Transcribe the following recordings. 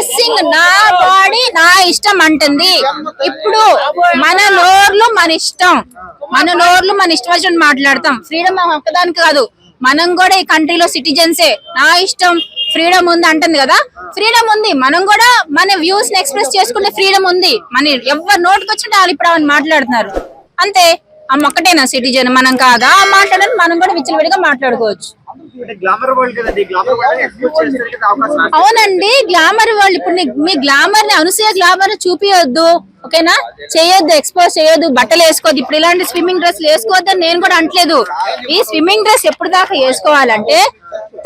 Dressing నా body నా ఇష్టం అంటుంది. ఇప్పుడు మన నోర్లు మన ఇష్టం. మన నోర్లు మన ఇష్టం వచ్చినట్టు మాట్లాడతాం. ఫ్రీడమ్ ఒక్కదానికి కాదు. మనం కూడా ఈ కంట్రీలో సిటిజన్సే నా ఇష్టం ఫ్రీడమ్ ఉంది అంటుంది కదా. ఫ్రీడమ్ ఉంది. మనం కూడా మన వ్యూస్ని ఎక్స్ప్రెస్ చేసుకునే ఫ్రీడమ్ ఉంది. మన ఎవరు నోటికి వచ్చిన వాళ్ళు ఇప్పుడు అవన్నీ మాట్లాడుతున్నారు. అంతే. అమ్మ ఒక్కటేనా సిటిజన్ మనం కాదా? ఆ మనం కూడా విచ్చలవిడిగా మాట్లాడుకోవచ్చు. గ్లామర్ వరల్డ్ అవునండి గ్లామర్ వాళ్ళు ఇప్పుడు మీ గ్లామర్ని అనుసయ గ్లామర్ చూపియొద్దు ఓకేనా? చేయొద్దు ఎక్స్పోజ్ చేయొద్దు బట్టలు వేసుకోవద్దు. ఇప్పుడు ఇలాంటి స్విమ్మింగ్ డ్రెస్ వేసుకోవద్దని నేను కూడా అంటలేదు ఈ స్విమ్మింగ్ డ్రెస్ ఎప్పుడు దాకా వేసుకోవాలంటే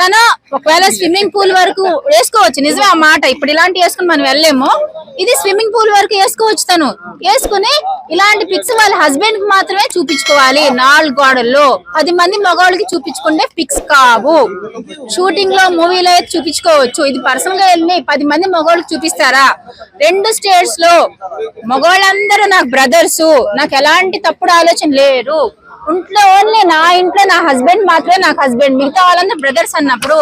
తను ఒకవేళ స్విమ్మింగ్ పూల్ వరకు వేసుకోవచ్చు. నిజమే ఆ మాట. ఇప్పుడు ఇలాంటి వేసుకుని మనం వెళ్ళలేము. ఇది స్విమ్మింగ్ పూల్ వరకు వేసుకోవచ్చు తను. వేసుకుని ఇలాంటి పిక్స్ వాళ్ళ హస్బెండ్కి మాత్రమే చూపించుకోవాలి నాలుగు గోడల్లో. పది మంది మగవాళ్ళకి చూపించుకుంటే పిక్స్ కావు షూటింగ్లో మూవీలో అయితే చూపించుకోవచ్చు? ఇది పర్సనల్గా వెళ్ళి పది మంది మగవాళ్ళు చూపిస్తారా? రెండు స్టేట్స్లో మగవాళ్ళందరూ నాకు బ్రదర్స్. నాకు ఎలాంటి తప్పుడు ఆలోచన లేరు ఇంట్లో ఓన్లీ నా ఇంట్లో నా హస్బెండ్ మాత్రమే నాకు హస్బెండ్. మిగతా వాళ్ళందరూ బ్రదర్స్ అన్నప్పుడు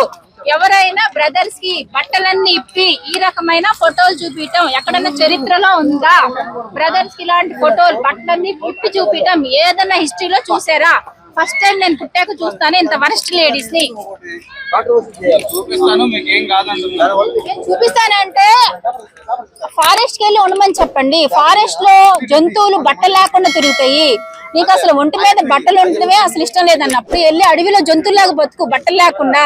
ఎవరైనా బ్రదర్స్కి బట్టలన్నీ ఇప్పి ఈ రకమైన ఫోటోలు చూపించటం ఎక్కడన్నా చరిత్రలో ఉందా? బ్రదర్స్కి ఇలాంటి ఫోటోలు బట్టలన్నీ ఇప్పి చూపించటం ఏదన్నా హిస్టరీలో చూసారా? ఫస్ట్ టైం నేను పుట్టాక చూస్తాను ఇంత వరస్ట్ లేడీస్ని చూపిస్తానంటే ఫారెస్ట్కి వెళ్ళి ఉండమని చెప్పండి. ఫారెస్ట్లో జంతువులు బట్టలు లేకుండా తిరుగుతాయి. నీకు అసలు ఒంటి మీద బట్టలు ఉండటమే అసలు ఇష్టం లేదన్నప్పుడు వెళ్ళి అడవిలో జంతువులాగా బతుకు బట్టలు లేకుండా.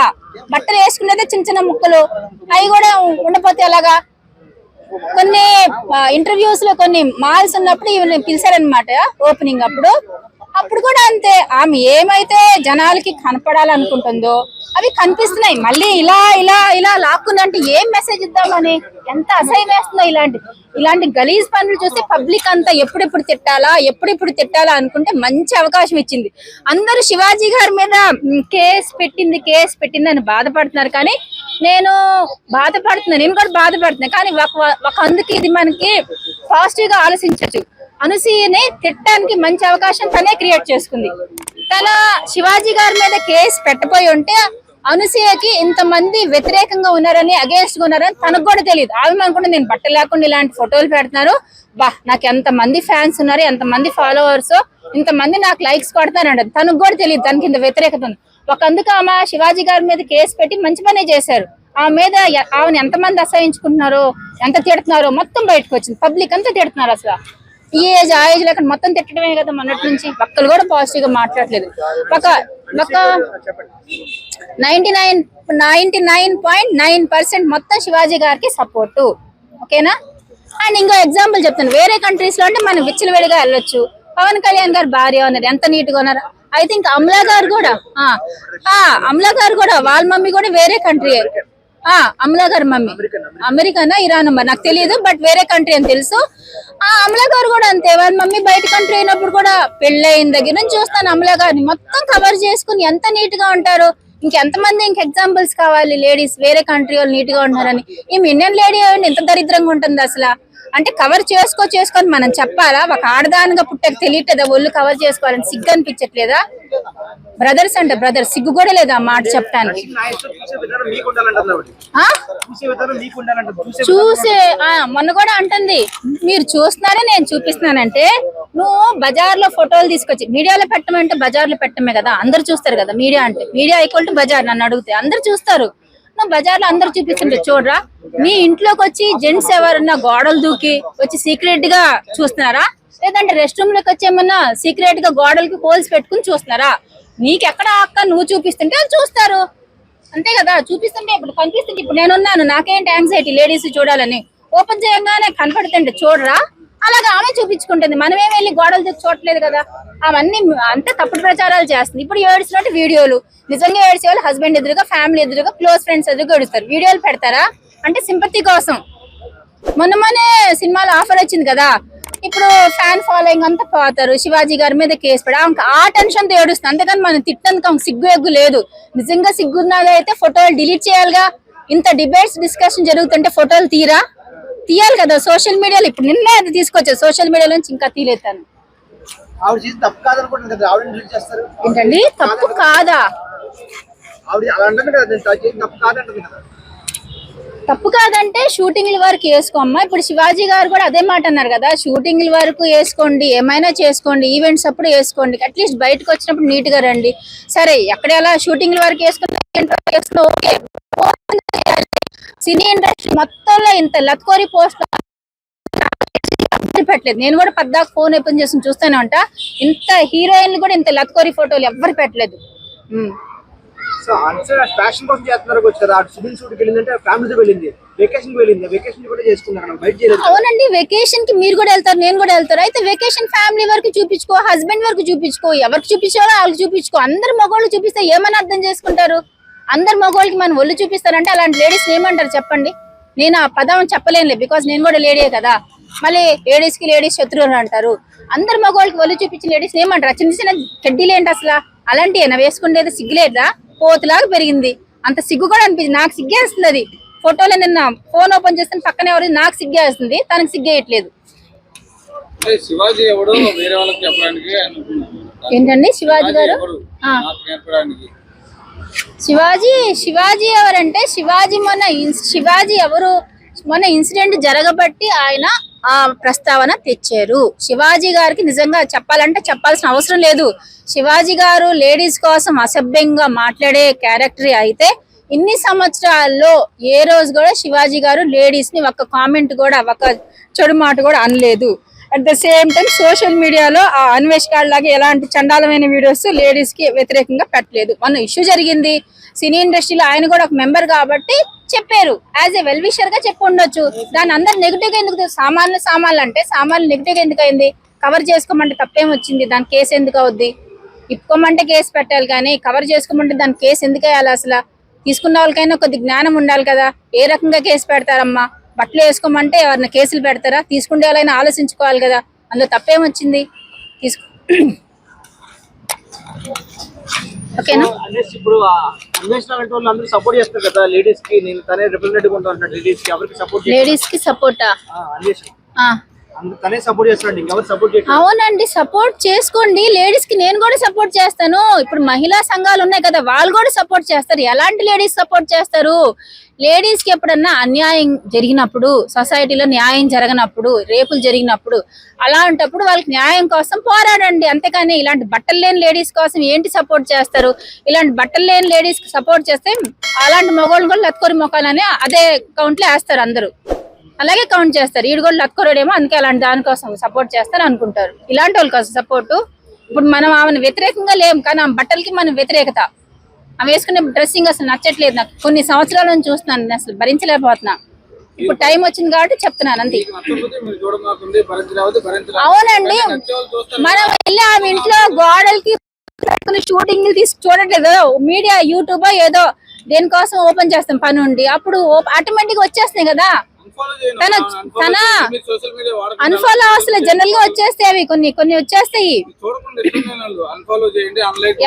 బట్టలు వేసుకునేదే చిన్న చిన్న ముక్కలు. అవి కూడా ఉండపోతే ఎలాగా? కొన్ని ఇంటర్వ్యూస్లో కొన్ని మాల్స్ ఉన్నప్పుడు ఈవెన్ పిలిచారనమాట ఓపెనింగ్ అప్పుడు. అప్పుడు కూడా అంతే. ఆమె ఏమైతే జనాలకి కనపడాలనుకుంటుందో అవి కనిపిస్తున్నాయి. మళ్ళీ ఇలా ఇలా ఇలా లాక్కుందంటే ఏం మెసేజ్ ఇద్దామని ఎంత అసహ్యం వేస్తుందో ఇలాంటి ఇలాంటి గలీజ్ పనులు చూస్తే పబ్లిక్ అంతా ఎప్పుడెప్పుడు తిట్టాలా ఎప్పుడెప్పుడు తిట్టాలా అనుకుంటే మంచి అవకాశం ఇచ్చింది. అందరూ శివాజీ గారి మీద కేసు పెట్టింది కేసు పెట్టింది అని బాధపడుతున్నారు. కానీ నేను బాధపడుతున్నాను నేను కూడా బాధపడుతున్నాను కానీ ఒక ఒక అందుకు ఇది మనకి పాజిటివ్గా గా అనుసూయని తిట్టడానికి మంచి అవకాశం తనే క్రియేట్ చేసుకుంది. తన శివాజీ గారి మీద కేసు పెట్టపోయి ఉంటే అనసూయకి ఇంతమంది వ్యతిరేకంగా ఉన్నారని అగేన్స్ట్గా ఉన్నారని తనకు కూడా తెలియదు. ఆమె అనుకుంటే నేను బట్ట లేకుండా ఇలాంటి ఫోటోలు పెడుతున్నారు. బా నాకు ఎంత మంది ఫ్యాన్స్ ఉన్నారు ఎంత మంది ఫాలోవర్స్ ఇంతమంది నాకు లైక్స్ కొడతానండి తనకు కూడా తెలియదు తనకి ఇంత వ్యతిరేకత ఉంది. ఒక అందుకు ఆమె శివాజీ గారి మీద కేసు పెట్టి మంచి పనే చేశారు. ఆమె మీద ఆమెను ఎంతమంది అసహించుకుంటున్నారో ఎంత తిడుతున్నారో మొత్తం బయటకు వచ్చింది. పబ్లిక్ అంతా తిడుతున్నారు అసలు. ఈ ఏజ్ ఆ ఏజ్ లేకుండా మొత్తం తిట్టడమే కదా మొన్నటి నుంచి. ఒక్కరు కూడా పాజిటివ్గా మాట్లాడలేదు ఒక ఒక ninety nine ninety nine point nine percent మొత్తం శివాజీ గారికి సపోర్టు ఓకేనా? అండ్ ఇంకో ఎగ్జాంపుల్ చెప్తాను. వేరే కంట్రీస్లో అంటే మనం విచ్చలవిడిగా వెళ్ళొచ్చు. పవన్ కళ్యాణ్ గారు భార్య ఉన్నారు. ఎంత నీట్గా ఉన్నారు? ఐ థింక్ అమలా గారు కూడా ఆ, అమలా గారు కూడా వాళ్ళ మమ్మీ కూడా వేరే కంట్రీ అమలా గారు మమ్మీ. అమెరికానా ఇరాన్? అమ్మ నాకు తెలియదు బట్ వేరే కంట్రీ అని తెలుసు. ఆ అమలా గారు కూడా అంతే. వాళ్ళ మమ్మీ బయట కంట్రీ అయినప్పుడు కూడా పెళ్ళయిన దగ్గర నుంచి చూస్తాను అమలా గారిని. మొత్తం కవర్ చేసుకుని ఎంత నీట్గా ఉంటారు ఇంకెంతమంది ఇంక ఎగ్జాంపుల్స్ కావాలి లేడీస్ వేరే కంట్రీ వాళ్ళు నీట్గా ఉన్నారని. ఈ ఇండియన్ లేడీ ఎంత దరిద్రంగా ఉంటుంది అసలు? అంటే కవర్ చేసుకో చేసుకొని మనం చెప్పాలా? ఒక ఆడదానిగా పుట్టక తెలియట్లేదా? ఒళ్ళు కవర్ చేసుకోవాలని సిగ్గు అనిపించట్లేదా? బ్రదర్స్ అంటే బ్రదర్ సిగ్గు కూడా లేదా మాట చెప్పడానికి చూసే మొన్న కూడా అంటుంది. మీరు చూస్తున్నారే నేను చూపిస్తున్నానంటే నువ్వు బజార్లో ఫోటోలు తీసుకొచ్చి మీడియాలో పెట్టమంటే బజార్లో పెట్టమే కదా అందరు చూస్తారు కదా మీడియా అంటే. మీడియా ఈక్వల్ టు బజార్ నన్ను అడిగితే అందరు చూస్తారు. నువ్వు బజార్లో అందరు చూపిస్తుంటే చూడరా? మీ ఇంట్లోకి వచ్చి జెంట్స్ ఎవరన్నా గోడలు దూకి వచ్చి సీక్రెట్గా చూస్తున్నారా? లేదంటే రెస్ట్ రూమ్లోకి వచ్చి ఏమన్నా సీక్రెట్గా గోడలకి హోల్స్ పెట్టుకుని చూస్తున్నారా? నీకెక్కడ అక్క నువ్వు చూపిస్తుంటే చూస్తారు. అంతే కదా? చూపిస్తుంటే ఇప్పుడు కనిపిస్తుంటే ఇప్పుడు నేనున్నాను. నాకేంటి యాంగ్జైటీ లేడీస్ చూడాలని. ఓపెన్ చేయంగానే కనపడుతుంటే చూడరా? అలాగా ఆమె చూపించుకుంటుంది. మనమే వెళ్ళి గోడలు తెచ్చి చూడట్లేదు కదా. అవన్నీ అంతా తప్పుడు ప్రచారాలు చేస్తుంది. ఇప్పుడు ఏడ్చినట్టు వీడియోలు. నిజంగా ఏడ్చే వాళ్ళు హస్బెండ్ ఎదురుగా ఫ్యామిలీ ఎదురుగా క్లోజ్ ఫ్రెండ్స్ ఎదురుగా ఏడుస్తారు. వీడియోలు పెడతారా? అంటే సింపతి కోసం. మొన్న మొన్నే సినిమాలో ఆఫర్ వచ్చింది కదా. ఇప్పుడు ఫ్యాన్ ఫాలోయింగ్ అంతా పోతారు. శివాజీ గారి మీద కేసు పడి ఆ టెన్షన్తో ఏడుస్తుంది. అంతేకాని మనం తిట్టంతా సిగ్గు ఎగ్గు లేదు. నిజంగా సిగ్గున్నది అయితే ఫోటోలు డిలీట్ చేయాలిగా. ఇంత డిబేట్స్ డిస్కషన్ జరుగుతుంటే ఫోటోలు తీరా? తీయాలి కదా సోషల్ మీడియాలో. ఇప్పుడు నిన్నే అది తీసుకొచ్చారు సోషల్ మీడియా నుంచి ఇంకా తీలేతాను ఏంటండి? తప్పు కాదా ఆవిడ అలా అంటుంది కదా నేను చేసి తప్పు కాదంటే షూటింగ్ల వరకు వేసుకోమ్మా. ఇప్పుడు శివాజీ గారు కూడా అదే మాట అన్నారు కదా షూటింగ్ల వరకు వేసుకోండి ఏమైనా చేసుకోండి ఈవెంట్స్ అప్పుడు వేసుకోండి అట్లీస్ట్ బయటకు వచ్చినప్పుడు నీట్గా రండి. సరే ఎక్కడ ఎలా షూటింగ్ల వరకు వేసుకున్నా ఓకే. సినీ ఇండస్ట్రీ మొత్తంలో ఇంత లత్కోరి పోస్ట్ పెట్టలేదు. నేను కూడా పద్దాకు ఫోన్ ఓపెన్ చేసి చూస్తూనే ఉంటా ఇంత హీరోయిన్లు కూడా ఇంత లత్కోరి ఫోటోలు ఎవ్వరు పెట్టలేదు. సో ఫ్యాషన్ కోసం చేస్తున్నారు కావచ్చు కదా సివిల్ షూట్కి వెళ్ళిందంటే ఫ్యామిలీతో వెళ్ళింది. వెకేషన్ వెళ్ళింది. వెకేషన్ కూడా చేసుకున్నారు బయట చేయలేదు. అవునండి వెకేషన్కి మీరు కూడా వెళ్తారు నేను కూడా వెళ్తారు. అయితే వెకేషన్ ఫ్యామిలీ వరకు చూపించుకో హస్బెండ్ వరకు చూపించుకో ఎవరికి చూపించాలో వాళ్ళకి చూపించుకో. అందరు మగవాళ్ళు చూపిస్తే ఏమని అర్థం చేసుకుంటారు? అందరు మగవాళ్ళకి మనం ఒళ్ళు చూపిస్తారంటే అలాంటి లేడీస్ ఏమంటారు చెప్పండి? నేను ఆ పదం చెప్పలేనులే బికాస్ నేను కూడా లేడీయే కదా. మళ్ళీ లేడీస్కి లేడీస్ శత్రువులు అంటారు. అందరు మగవాళ్ళకి ఒళ్ళు చూపించిన లేడీస్ ఏమంటారు? చిన్న చిన్న చెడ్డీలు ఏంటి అసలు? అలాంటి ఏనా వేసుకునేది సిగ్గులేదా? పోతులాగా పెరిగింది. అంత సిగ్గు కూడా అనిపించింది నాకు సిగ్గేస్తుంది అది. ఫోటోలో నిన్న ఫోన్ ఓపెన్ చేస్తే పక్కన ఎవరు నాకు సిగ్గేస్తుంది తనకు సిగ్గేయట్లేదు అంటే శివాజీ ఎవడో వేరే వాళ్ళకి చెప్పడానికి అనుకున్నాను ఏంటండి శివాజీ గారు? శివాజీ శివాజీ ఎవరంటే శివాజీ మొన్న శివాజీ ఎవరు మొన్న ఇన్సిడెంట్ జరగబట్టి ఆయన ఆ ప్రస్తావన తెచ్చారు. శివాజీ గారికి నిజంగా చెప్పాలంటే చెప్పాల్సిన అవసరం లేదు. శివాజీ గారు లేడీస్ కోసం అసభ్యంగా మాట్లాడే క్యారెక్టర్ అయితే ఇన్ని సంవత్సరాల్లో ఏ రోజు కూడా శివాజీ గారు లేడీస్ని ఒక కామెంట్ కూడా ఒక చెడు మాట కూడా అనలేదు. At the same time social మీడియాలో ఆ అన్వేష్ గారి లాగా ఎలాంటి చండాలమైన వీడియోస్ లేడీస్కి వ్యతిరేకంగా పెట్టలేదు. మన ఇష్యూ జరిగింది. సినీ ఇండస్ట్రీలో ఆయన కూడా ఒక మెంబర్ కాబట్టి చెప్పారు. యాజ్ ఏ వెల్ విషర్గా చెప్పి ఉండొచ్చు. దాని అందరు నెగిటివ్గా ఎందుకు సామాన్లు సామాన్లు అంటే సామాన్లు నెగిటివ్గా ఎందుకు అయింది? కవర్ చేసుకోమంటే తప్పేం వచ్చింది? దాని కేసు ఎందుకు అవుద్ది? ఇప్పుకోమంటే కేసు పెట్టాలి కానీ కవర్ చేసుకోమంటే దాని కేసు ఎందుకు వేయాలి అసలు? తీసుకున్న వాళ్ళకైనా కొద్ది జ్ఞానం ఉండాలి కదా. ఏ రకంగా కేసు పెడతారమ్మా? బట్టలు వేసుకోమంటే ఎవరిని కేసులు పెడతారా? తీసుకుంటే వాళ్ళైనా ఆలోచించుకోవాలి కదా. అందులో తప్పేం వచ్చింది? తీసుకు ఓకేనా? ఇప్పుడు అందరూ సపోర్ట్ చేస్తారు కదా లేడీస్కి నేను తనే రిప్రజెంటేటివ్ ఉంటా అంటాడు లేడీస్కి. ఎవరికి సపోర్ట్ లేడీస్కి సపోర్టా అవునండి సపోర్ట్ చేసుకోండి. లేడీస్కి నేను కూడా సపోర్ట్ చేస్తాను. ఇప్పుడు మహిళా సంఘాలు ఉన్నాయి కదా వాళ్ళు కూడా సపోర్ట్ చేస్తారు. ఎలాంటి లేడీస్ సపోర్ట్ చేస్తారు? లేడీస్కి ఎప్పుడన్నా అన్యాయం జరిగినప్పుడు సొసైటీలో న్యాయం జరగనప్పుడు రేపులు జరిగినప్పుడు అలాంటప్పుడు వాళ్ళకి న్యాయం కోసం పోరాడండి. అంతేకాని ఇలాంటి బట్టలు లేని లేడీస్ కోసం ఏంటి సపోర్ట్ చేస్తారు? ఇలాంటి బట్టలు లేని లేడీస్కి సపోర్ట్ చేస్తే అలాంటి మగవాళ్ళు కూడా లత్కొరి మొక్కలని అదే కౌంట్లో వేస్తారు అందరూ. అలాగే కౌంట్ చేస్తారు. ఈడు కూడా లక్కోరేమో అందుకే అలాంటి దానికోసం సపోర్ట్ చేస్తారు అనుకుంటారు. ఇలాంటి వాళ్ళ కోసం సపోర్ట్ ఇప్పుడు మనం ఆమెను వ్యతిరేకంగా లేము కానీ ఆమె బట్టలకి మనం వ్యతిరేకత. ఆమె వేసుకునే డ్రెస్సింగ్ అసలు నచ్చట్లేదు నాకు. కొన్ని సంవత్సరాల నుంచి చూస్తున్నాను నేను అసలు భరించలేకపోతున్నా. ఇప్పుడు టైం వచ్చింది కాబట్టి చెప్తున్నాను అంతే. అవునండి. మనం వెళ్ళి ఆమె ఇంట్లో గోడలకి షూటింగ్ తీసి చూడట్లేదు. మీడియా యూట్యూబ్ ఏదో దేనికోసం ఓపెన్ చేస్తాం పని ఉండి అప్పుడు ఆటోమేటిక్ వచ్చేస్తున్నాయి కదా. తన- తన- అన్ఫాలో అసలు జనరల్గా వచ్చేస్తాయి అవి కొన్ని కొన్ని వచ్చేస్తాయి.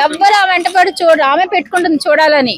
ఎవ్వరు ఆ వెంటపడి చూడు ఆమె పెట్టుకుంటుంది చూడాలని.